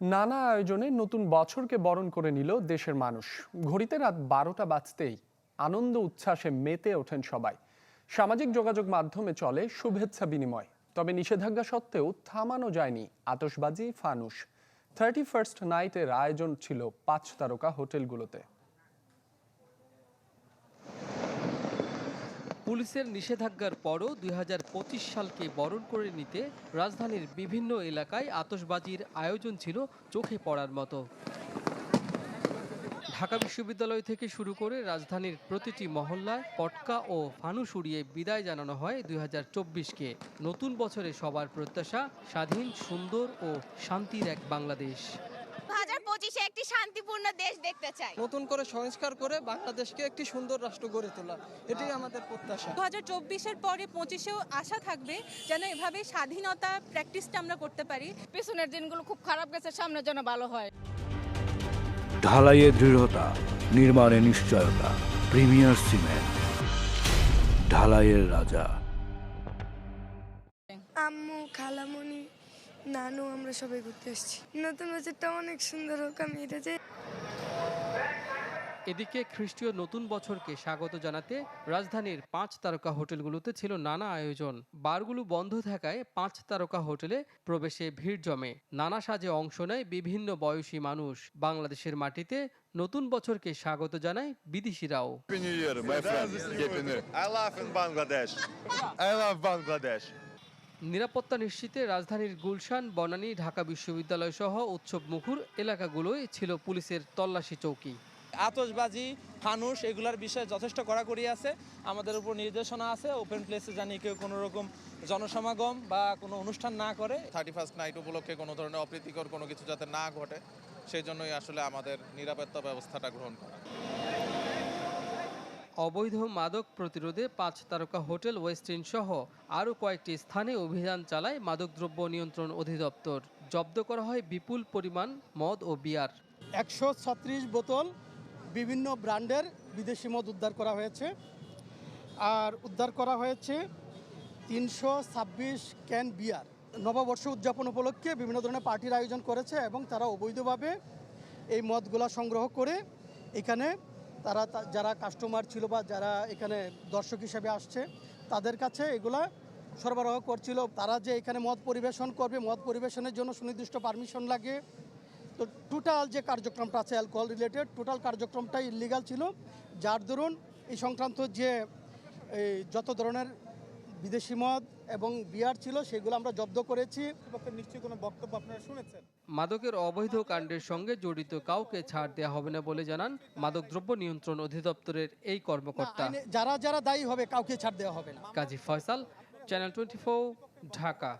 নানা আয়োজনে নতুন বছরকে বরণ করে নিল দেশের মানুষ। ঘড়িতে রাত বারোটা বাজতেই আনন্দ উচ্ছ্বাসে মেতে ওঠেন সবাই। সামাজিক যোগাযোগ মাধ্যমে চলে শুভেচ্ছা বিনিময়। তবে নিষেধাজ্ঞা সত্ত্বেও থামানো যায়নি আতসবাজি ফানুস থার্টি ফার্স্ট নাইটের আয়োজন ছিল পাঁচ তারকা হোটেলগুলোতে। পুলিশের নিষেধাজ্ঞার পরও দুই হাজার পঁচিশ সালকে বরণ করে নিতে রাজধানীর বিভিন্ন এলাকায় আতসবাজির আয়োজন ছিল চোখে পড়ার মতো। ঢাকা বিশ্ববিদ্যালয় থেকে শুরু করে রাজধানীর প্রতিটি মহল্লায় পটকা ও ফানুস উড়িয়ে বিদায় জানানো হয় দুই কে নতুন বছরে সবার প্রত্যাশা স্বাধীন, সুন্দর ও শান্তির এক বাংলাদেশ। হাজার পঁচিশে একটি শান্তিপূর্ণ দেশ দেখতে চাই। নতুন করে সংস্কার করে বাংলাদেশকে একটি সুন্দর রাষ্ট্র গড়ে তোলা এটাই আমাদের প্রত্যাশা। দু হাজার চব্বিশের পরে পঁচিশেও আশা থাকবে যেন এভাবে স্বাধীনতা প্র্যাকটিসটা আমরা করতে পারি। পেছনের দিনগুলো খুব খারাপ গেছে সামনের জন্য ভালো হয়। ঢালাইয়ে দৃঢ়তা নির্মাণে নিশ্চয়তা প্রিমিয়ার সিমেন্ট ঢালাইয়ের রাজা। আম্মু খালামণি নানু আমরা সবাই ঘুরতে এসেছি নতুন বছরটা অনেক সুন্দর হোক আমি এটা চাই। এদিকে খ্রিস্টীয় নতুন বছরকে স্বাগত জানাতে রাজধানীর পাঁচ তারকা হোটেলগুলোতে ছিল নানা আয়োজন। বারগুলো বন্ধ থাকায় পাঁচ তারকা হোটেলে প্রবেশে ভিড় জমে। নানা সাজে অংশ নেয় বিভিন্ন বয়সী মানুষ। বাংলাদেশের মাটিতে নতুন বছরকে স্বাগত জানায় বিদেশিরাও. I love in Bangladesh. I love Bangladesh. নিরাপত্তা নিশ্চিতে রাজধানীর গুলশান বনানী ঢাকা বিশ্ববিদ্যালয় সহ উৎসব মুখর এলাকাগুলোয় ছিল পুলিশের তল্লাশি চৌকি। আতশবাজি ফানুস এগুলার বিষয়ে যথেষ্ট কড়াকড়ি আছে। আমাদের উপর নির্দেশনা আছে ওপেন প্লেসে জানি কেউ কোনো রকম জনসমাগম বা কোনো অনুষ্ঠান না করে। থার্টি ফার্স্ট নাইট উপলক্ষে কোনো ধরনের অপ্রীতিকর কোনো কিছু যাতে না ঘটে সেই জন্যই আসলে আমাদের নিরাপত্তা ব্যবস্থাটা গ্রহণ করা। অবৈধ মাদক প্রতিরোধে পাঁচ তারকা হোটেল ওয়েস্টিন সহ আরও কয়েকটি স্থানে অভিযান চালায় মাদকদ্রব্য নিয়ন্ত্রণ অধিদপ্তর। জব্দ করা হয় বিপুল পরিমাণ মদ ও বিয়ার। একশো ছত্রিশ বোতল বিভিন্ন ব্র্যান্ডের বিদেশি মদ উদ্ধার করা হয়েছে। আর উদ্ধার করা হয়েছে তিনশো ছাব্বিশ ক্যান বিয়ার। নববর্ষ উদযাপন উপলক্ষে বিভিন্ন ধরনের পার্টির আয়োজন করেছে এবং তারা অবৈধভাবে এই মদগুলা সংগ্রহ করে এখানে তারা যারা কাস্টমার ছিল বা যারা এখানে দর্শক হিসেবে আসছে, তাদের কাছে এগুলা সরবরাহ করছিল। তারা যে এখানে মদ পরিবেশন করবে, মদ পরিবেশনের জন্য সুনির্দিষ্ট পারমিশন লাগে। তো টোটাল যে কার্যক্রমটা আছে অ্যালকোহল রিলেটেড টোটাল কার্যক্রমটাই ইলিগাল ছিল। যার দরুন এই সংক্রান্ত যে এই যত ধরনের বিদেশি মদ এবং বিয়ার ছিল সেগুলো আমরা জব্দ করেছি। নিশ্চয়ই কোনো বক্তব্য আপনারা শুনেছেন? মাদকের অবৈধ কাণ্ডের সঙ্গে জড়িত কাউকে ছাড় দেওয়া হবে না বলে জানান মাদকদ্রব্য নিয়ন্ত্রণ অধিদপ্তরের এই কর্মকর্তা। যারা যারা দায়ী হবে কাউকে ছাড় দেওয়া হবে না। Kazi Faisal channel twenty Dhaka.